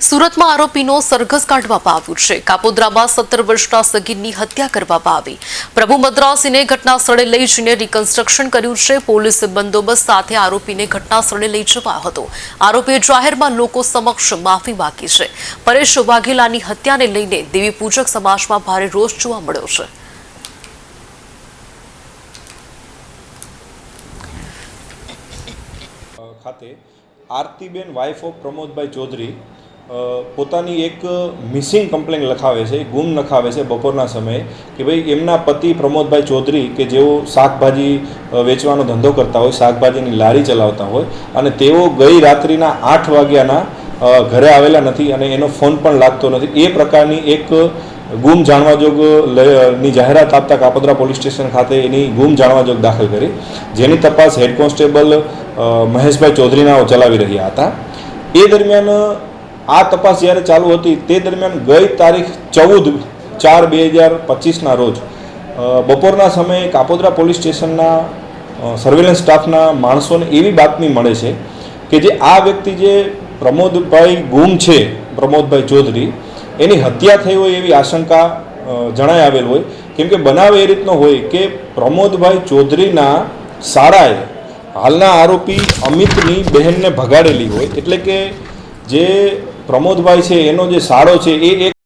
સુરતમાં આરોપીનો સરઘસ કાઢવામાં આવ્યું છે. કાપોદ્રામાં સત્તર વર્ષના સગીરની હત્યા કરવામાં આવી. પ્રભુ મદ્રાસીને ઘટના સ્થળે લઈ જઈને રિકન્સ્ટ્રક્શન કર્યું છે. પોલીસ બંદોબસ્ત સાથે આરોપીને ઘટના સ્થળે લઈ જવાયો હતો. આરોપીએ જાહેરમાં લોકો સમક્ષ માફી માંગી છે. પરેશ વાઘેલાની હત્યાને લઈને દેવી પૂજક સમાજમાં ભારે રોષ જોવા મળ્યો છે. આરતીબેન વાઇફ ઓફ પ્રમોદભાઈ ચૌધરી પોતાની એક મિસિંગ કમ્પ્લેન લખાવે છે, ગુમ લખાવે છે બપોરના સમયે કે ભાઈ એમના પતિ પ્રમોદભાઈ ચૌધરી કે જેઓ શાકભાજી વેચવાનો ધંધો કરતા હોય, શાકભાજીની લારી ચલાવતા હોય અને તેઓ ગઈ રાત્રિના આઠ વાગ્યાના ઘરે આવેલા નથી અને એનો ફોન પણ લાગતો નથી. એ પ્રકારની એક ગુમ જાણવાજોગ જોગની જાહેરાત આપતા કાપોદ્રા પોલીસ સ્ટેશન ખાતે એની ગુમ જાણવાજોગ દાખલ કરી. જેની તપાસ હેડ કોન્સ્ટેબલ મહેશભાઈ ચૌધરીનાઓ ચલાવી રહ્યા હતા. એ દરમિયાન આ તપાસ જ્યારે ચાલુ હતી, તે દરમિયાન ગઈ તારીખ ચૌદ ચાર બે હજાર પચીસના રોજ બપોરના સમયે કાપોદ્રા પોલીસ સ્ટેશનના સર્વેલન્સ સ્ટાફના માણસોને એવી બાતમી મળે છે કે જે આ વ્યક્તિ જે પ્રમોદભાઈ ગુમ છે, પ્રમોદભાઈ ચૌધરી, એની હત્યા થઈ હોય એવી આશંકા જણાઈ આવેલ હોય. કેમ કે બનાવ એ રીતનો હોય કે પ્રમોદભાઈ ચૌધરીના શાળાએ હાલના આરોપી અમિતની બહેનને ભગાડેલી હોય, એટલે કે જે પ્રમોદભાઈ છે એનો જે શાળો છે એ એક